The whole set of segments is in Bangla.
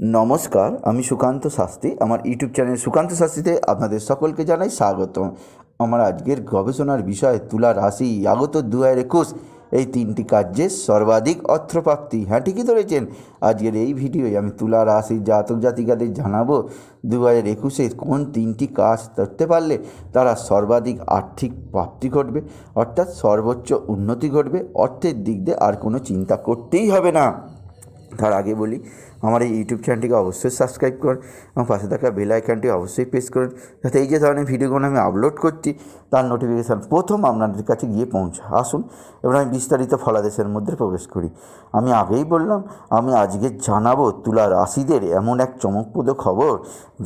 নমস্কার, আমি সুকান্ত শাস্ত্রী। আমার ইউটিউব চ্যানেল সুকান্ত শাস্ত্রীতে আপনাদের সকলকে জানাই স্বাগত আমার আজকের গবেষণার বিষয়, তুলা রাশি, আগত দু হাজার একুশ। এই তিনটি কার্যে সর্বাধিক অর্থপ্রাপ্তি। হ্যাঁ ঠিকই ধরেছেন। আজকের এই ভিডিওয় আমি তুলা রাশির জাতক জাতিকাদের জানাব দু হাজার একুশে কোন তিনটি কাজ করতে পারলে তারা সর্বাধিক আর্থিক প্রাপ্তি ঘটবে? অর্থাৎ সর্বোচ্চ উন্নতি ঘটবে। অর্থের দিক দিয়ে আর কোনো চিন্তা করতেই হবে না। তার আগে বলি, আমার এই ইউটিউব চ্যানেলটিকে অবশ্যই সাবস্ক্রাইব করুন এবং পাশে থাকা বেল আইকনটি অবশ্যই প্রেস করুন যাতে এই যে ধরনের ভিডিওগুলো আমি আপলোড করছি, তার নোটিফিকেশান প্রথম আপনাদের কাছে গিয়ে পৌঁছা, আসুন এবার আমি বিস্তারিত ফলাদেশের মধ্যে প্রবেশ করি। আমি আগেই বললাম, আমি আজকে জানাব তুলা রাশিদের এমন এক চমকপ্রদ খবর,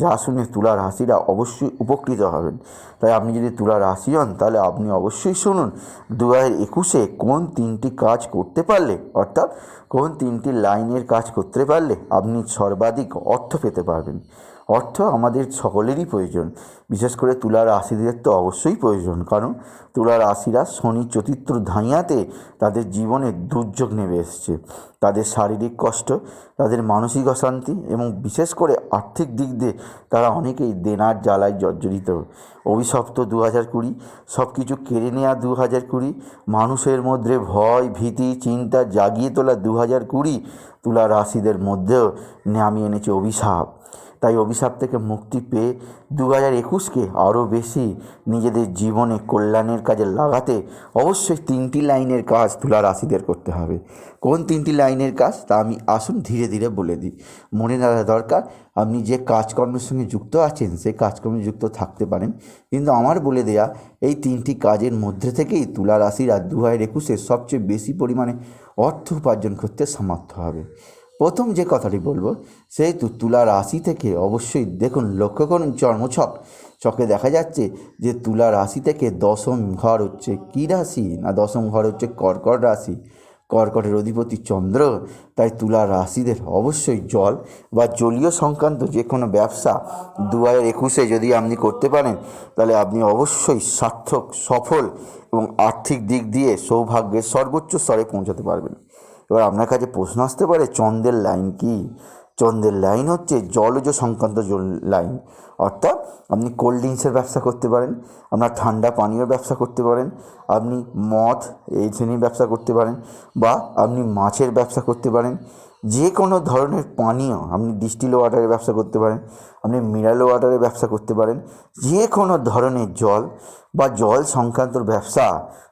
যা শুনে তুলা রাশিরা অবশ্যই উপকৃত হবেন। তাই আপনি যদি তুলা রাশি হন, তাহলে আপনি অবশ্যই শুনুন দু হাজার একুশে কোন তিনটি কাজ করতে পারলে, অর্থাৎ কোন তিনটি লাইনের কাজ করতে পারলে আপনি সর্বাধিক অর্থ পেতে পারবেন। অর্থ আমাদের সকলেরই প্রয়োজন। বিশেষ করে তুলা রাশিদের তো অবশ্যই প্রয়োজন। কারণ তুলা রাশিরা শনি চতুর্থ ধাইয়াতে তাদের জীবনে দুর্যোগ নেমে এসছে। তাদের শারীরিক কষ্ট, তাদের মানসিক অশান্তি এবং বিশেষ করে আর্থিক দিক দিয়ে তারা অনেকেই দেনার জ্বালায় জর্জরিত। অভিশপ্ত দু হাজার কুড়ি সব কিছু কেড়ে নেওয়া দু হাজার কুড়ি, মানুষের মধ্যে ভয়, ভীতি, চিন্তা জাগিয়ে তোলা দু হাজার কুড়ি তুলা রাশিদের মধ্যেও নামিয়ে এনেছে অভিশাপ। তাই অভিশাপ থেকে মুক্তি পেয়ে দু হাজার একুশকে আরও বেশি নিজেদের জীবনে কল্যাণের কাজে লাগাতে অবশ্যই তিনটি লাইনের কাজ তুলা রাশিদের করতে হবে। কোন তিনটি লাইনের কাজ? তা আমি আসুন ধীরে ধীরে বলে দিই। মনে রাখা দরকার, আপনি যে কাজকর্মের সঙ্গে যুক্ত আছেন, সেই কাজকর্মে যুক্ত থাকতে পারেন। কিন্তু আমার বলে দেয়া, এই তিনটি কাজের মধ্যে থেকেই তুলা রাশিরা দু হাজার একুশে সবচেয়ে বেশি পরিমাণে অর্থ উপার্জন করতে সমর্থ হবে। প্রথম যে কথাটি বলব সেহেতু তুলা রাশি থেকে অবশ্যই দেখুন লক্ষ্য করুন চর্মছক চকে দেখা যাচ্ছে যে তুলা রাশি থেকে দশম ঘর হচ্ছে কী রাশি না দশম ঘর হচ্ছে কর্কট রাশি? কর্কটের অধিপতি চন্দ্র, তাই তুলা রাশিদের অবশ্যই জল বা জলীয় সংক্রান্ত যে কোনো ব্যবসা দু হাজার একুশে যদি আপনি করতে পারেন, তাহলে আপনি অবশ্যই সার্থক, সফল এবং আর্থিক দিক দিয়ে সৌভাগ্যের সর্বোচ্চ স্তরে পৌঁছাতে পারবেন। এবার আপনার কাছে প্রশ্ন আসতে পারে, চন্দ্রের লাইন কি? চন্দ্রের লাইন হচ্ছে জলজ সংক্রান্ত জল লাইন অর্থাৎ আপনি কোল্ড ড্রিঙ্কসের ব্যবসা করতে পারেন, আপনার ঠান্ডা পানীয় ব্যবসা করতে পারেন, আপনি মদ, এই শ্রেণির ব্যবসা করতে পারেন, বা আপনি মাছের ব্যবসা করতে পারেন। যে কোনো ধরনের পানীয় আপনি ডিস্টিল ওয়াটারের ব্যবসা করতে পারেন, আপনি মিনারেল ওয়াটারের ব্যবসা করতে পারেন, যে কোনো ধরনের জল বা জল সংক্রান্ত ব্যবসা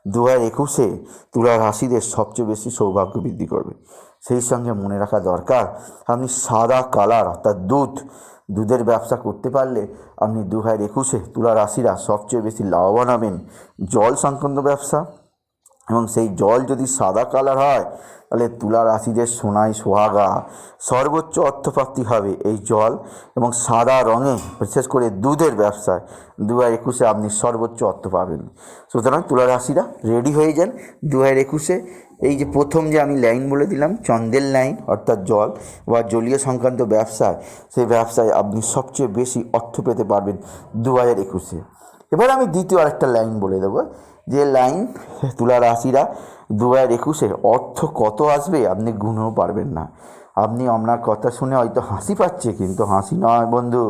দু হাজার একুশে তুলা রাশিদের সবচেয়ে বেশি সৌভাগ্য বৃদ্ধি করবে। সেই সঙ্গে মনে রাখা দরকার, আপনি সাদা কালার অর্থাৎ দুধ, দুধের ব্যবসা করতে পারলে আপনি দু হাজার একুশে তুলা রাশিরা সবচেয়ে বেশি লাভবান হবেন জল সংক্রান্ত ব্যবসা। এবং সেই জল যদি সাদা কালার হয়, তাহলে তুলা রাশিদের সোনাই সোহাগা। সর্বোচ্চ অর্থপ্রাপ্তি হবে এই জল এবং সাদা রঙে, বিশেষ করে দুধের ব্যবসায় দু হাজার একুশে আপনি সর্বোচ্চ অর্থ পাবেন। সুতরাং তুলা রাশিরা রেডি হয়ে যান। দু হাজার একুশে এই যে প্রথম যে আমি লাইন বলে দিলাম চন্দ্রের লাইন অর্থাৎ জল বা জলীয় সংক্রান্ত ব্যবসায়, সেই ব্যবসায় আপনি সবচেয়ে বেশি অর্থ পেতে পারবেন দু হাজার একুশে। এবার আমি দ্বিতীয় আরেকটা লাইন বলে দেবো, যে লাইন তুলা রাশিরা দু হাজার একুশে অর্থ কত আসবে আপনি গুনেও পারবেন না। আপনি আপনার কথা শুনে হয়তো হাসি পাচ্ছে, কিন্তু হাসি নয় বন্ধু।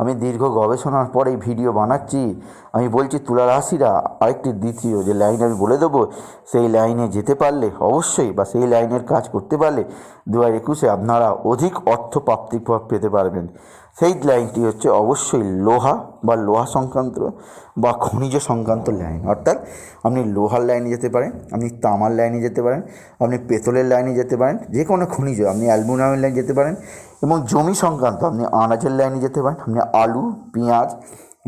আমি দীর্ঘ গবেষণার পরে ভিডিও বানাচ্ছি। আমি বলছি তুলা রাশিরা আরেকটি দ্বিতীয় যে লাইন আমি বলে দেবো, সেই লাইনে যেতে পারলে অবশ্যই বা সেই লাইনের কাজ করতে পারলে দু হাজার একুশে আপনারা অধিক অর্থ প্রাপ্তি পেতে পারবেন। সেই লাইনটি হচ্ছে অবশ্যই লোহা বা লোহা সংক্রান্ত বা খনিজ সংক্রান্ত লাইন অর্থাৎ আপনি লোহার লাইনে যেতে পারেন, আপনি তামার লাইনে যেতে পারেন, আপনি পেতলের লাইনে যেতে পারেন, যে কোনো খনিজ, আপনি অ্যালমুনিয়ামের লাইনে যেতে পারেন এবং জমি সংক্রান্ত আপনি আনাজের লাইনে যেতে পারেন, আপনি আলু, পেঁয়াজ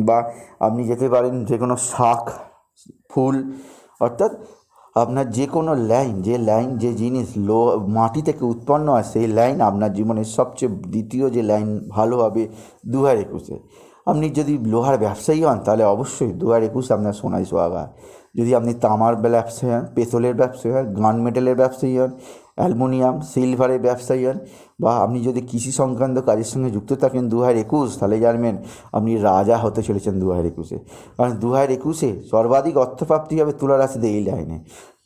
বা আপনি যেতে পারেন যে কোনো শাক, ফুল, অর্থাৎ আপনার যে কোনো লাইন, যে লাইন, যে জিনিস লো, মাটি থেকে উৎপন্ন হয়, সেই লাইন আপনার জীবনের সবচেয়ে দ্বিতীয় যে লাইন ভালো হবে দু হাজার একুশে। আপনি যদি লোহার ব্যবসায়ী হন, তাহলে অবশ্যই দু হাজার একুশ আপনার সোনাই সোহাগা যদি আপনি তামার ব্যবসায়ী হন, পেতলের ব্যবসায়ী হন, গান মেটেলের ব্যবসায়ী হন, অ্যালমোনিয়াম, সিলভারের ব্যবসায়ী হন, বা আপনি যদি কৃষি সংক্রান্ত কাজের সঙ্গে যুক্ত থাকেন দু হাজার একুশ, তাহলে জানবেন আপনি রাজা হতে চলেছেন দু হাজার একুশে। কারণ দু হাজার একুশে সর্বাধিক অর্থপ্রাপ্তি হবে তুলা রাশিতে এই লাইনে।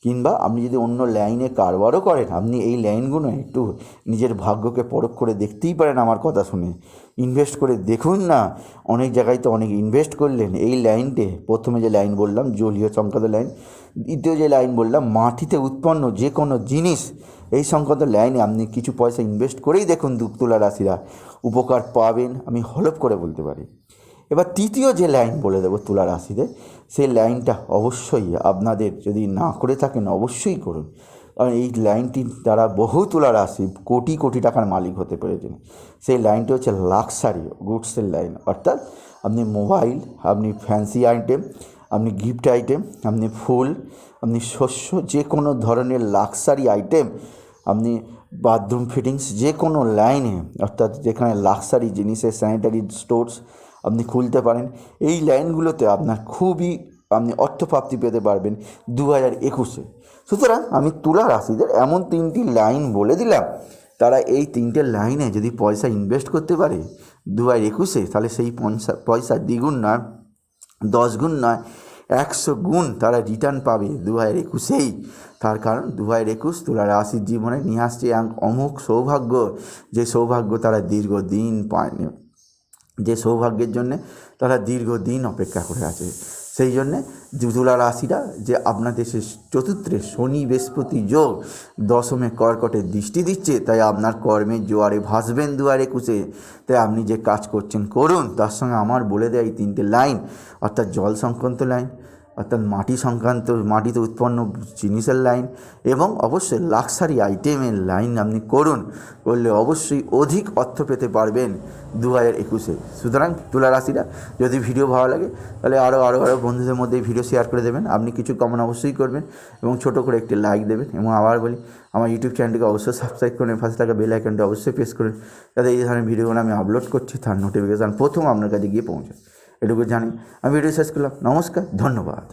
কিংবা আপনি যদি অন্য লাইনে কারবারও করেন, আপনি এই লাইনগুলো একটু নিজের ভাগ্যকে পরখ করে দেখতেই পারেন আমার কথা শুনে। ইনভেস্ট করে দেখুন না, অনেক জায়গায় তো অনেক ইনভেস্ট করলেন। এই লাইনটে প্রথমে যে লাইন বললাম, জলীয় সংক্রান্ত লাইন দ্বিতীয় যে লাইন বললাম, মাটিতে উৎপন্ন যে কোনো জিনিস, এই সংক্রান্ত লাইনে আপনি কিছু পয়সা ইনভেস্ট করেই দেখুন দু- তুলা রাশিরা। উপকার পাবেন, আমি হলপ করে বলতে পারি। এবার তৃতীয় যে লাইন বলে দেবো তুলা রাশিতে, সেই লাইনটা অবশ্যই আপনাদের যদি না করে থাকেন অবশ্যই করুন। কারণ এই লাইনটির দ্বারা বহু তুলা রাশি কোটি কোটি টাকার মালিক হতে পেরেছেন সেই লাইনটি হচ্ছে লাক্সারি গুডসের লাইন। অর্থাৎ আপনি মোবাইল, আপনি ফ্যান্সি আইটেম, আপনি গিফট আইটেম, আপনি ফুল, আপনি শস্য, যে কোনো ধরনের লাক্সারি আইটেম, আপনি বাথরুম ফিটিংস, যে কোনো লাইনে, অর্থাৎ যেখানে লাক্সারি জিনিসের, স্যানিটারি স্টোরস আপনি খুলতে পারেন। এই লাইনগুলোতে আপনার খুবই আপনি অর্থপ্রাপ্তি পেতে পারবেন দু হাজার একুশে। সুতরাং আমি তুলা রাশিদের এমন তিনটি লাইন বলে দিলাম। তারা এই তিনটে লাইনে যদি পয়সা ইনভেস্ট করতে পারে দু হাজার একুশে, তাহলে সেই পয়সা পয়সা দ্বিগুণ নয় দশ গুণ নয় একশো গুণ তারা রিটার্ন পাবে দু হাজার একুশেই। তার কারণ দু হাজার একুশ তুলা রাশির জীবনে নিয়ে আসছে এক অমুক সৌভাগ্য। যে সৌভাগ্য তারা দীর্ঘদিন পায়নি যে সৌভাগ্যের জন্যে তারা দীর্ঘদিন অপেক্ষা করে আছে। সেই জন্যে তুলা রাশিরা যে আপনাদের সে চতুর্থে শনি বৃহস্পতি যোগ দশমে কর্কটে দৃষ্টি দিচ্ছে, তাই আপনার কর্মে জোয়ারে ভাসবেন দুয়ারে কুচে তাই আপনি যে কাজ করছেন করুন, তার সঙ্গে আমার বলে দেয় এই তিনটে লাইন, অর্থাৎ জল সংক্রান্ত লাইন অর্থাৎ মাটি সংক্রান্ত, মাটিতে উৎপন্ন জিনিসের লাইন এবং অবশ্যই লাক্সারি আইটেমের লাইন আপনি করুন, করলে অবশ্যই অধিক অর্থ পেতে পারবেন দু হাজার একুশে। সুতরাং তুলা রাশিরা যদি ভিডিও ভালো লাগে, তাহলে আরও আরও আরও বন্ধুদের মধ্যে ভিডিও শেয়ার করে দেবেন। আপনি কিছু কমন অবশ্যই করবেন এবং ছোট করে একটি লাইক দেবেন এবং আবার বলি, আমার ইউটিউব চ্যানেলটিকে অবশ্যই সাবস্ক্রাইব করুন, পাশে থাকা বেল আইকনটি অবশ্যই প্রেস করুন, যাতে এই ধরনের ভিডিওগুলো আমি আপলোড করছি, তার নোটিফিকেশান প্রথম আপনার কাছে গিয়ে পৌঁছায়। এটুকু জানি আমি ভিডিও শেষ করলাম নমস্কার ধন্যবাদ